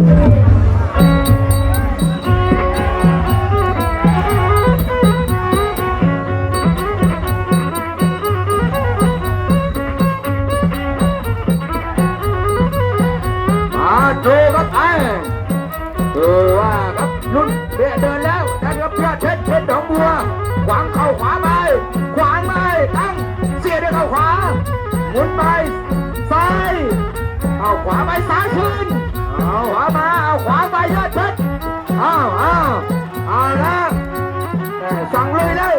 มาดูครับไอ้ดูว่าครับนุ่นเบียเดินแล้วนะครับเพื่อเช็ดเช็ดดอกบัว ขวางเข้าขวาไป ขวางไปตั้งเสียด้วยเข้าขวา หมุนไป ซ้ายเอาขวาไปซ้ายขึ้น อาเอาเอาละสั่งเลยเลย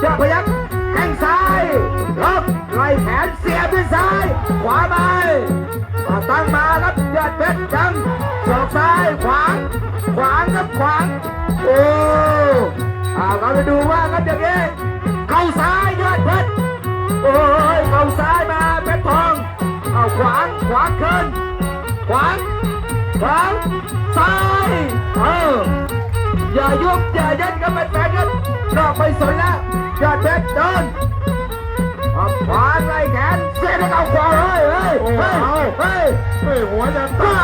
เจ้าพยักแข้งซ้ายล็อกไล่แขนเสียบด้วยซ้าย ขวาไปมาตั้งมาครับยอดเพชรจังศอกซ้ายขวาง ขวางครับขวาง โอ้อาเราไปดูว่าครับอย่างนี้เข้าซ้ายยอดเพชรโอ้ยเข้าซ้ายมาเพชรทอง เอาขวางขวางขึ้นขวาง ขวางซ้ายเอออย่ายุบอย่ายันกันไปแฟนกันนอกไปสนแล้วยอดเพชรเดินเอาขวาไล่แขนเสียบเอาขวาเฮ้ยเฮ้ยเฮ้ยเฮ้ยเฮ้ยหัวจะขวา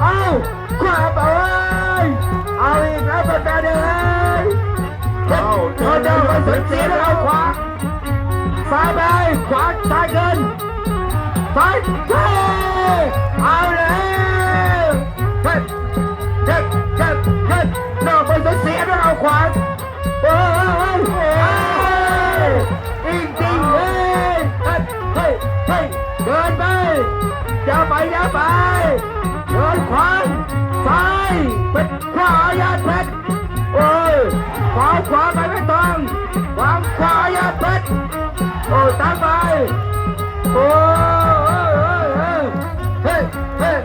เอาขวาไปเอาอีกแล้วเป็นแบบเดิมเลยเข้าเดินเดินไปสุดเสียบเอาขวาซ้ายไปขวาซ้ายเกินซ้ายเฮ้ยเอาเลย อย่าไปอย่าไปเดินขวาซ้ายเป็นขวายาเพชรโอ้ยขวาขวาไปไม่ต้องวางขวายาเพชรโอ้ยตามไปโอ้ยเฮ้ยเฮ้ย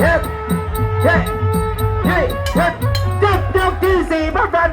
เฮ้ยเฮ้ยเฮ้ยเฮ้ย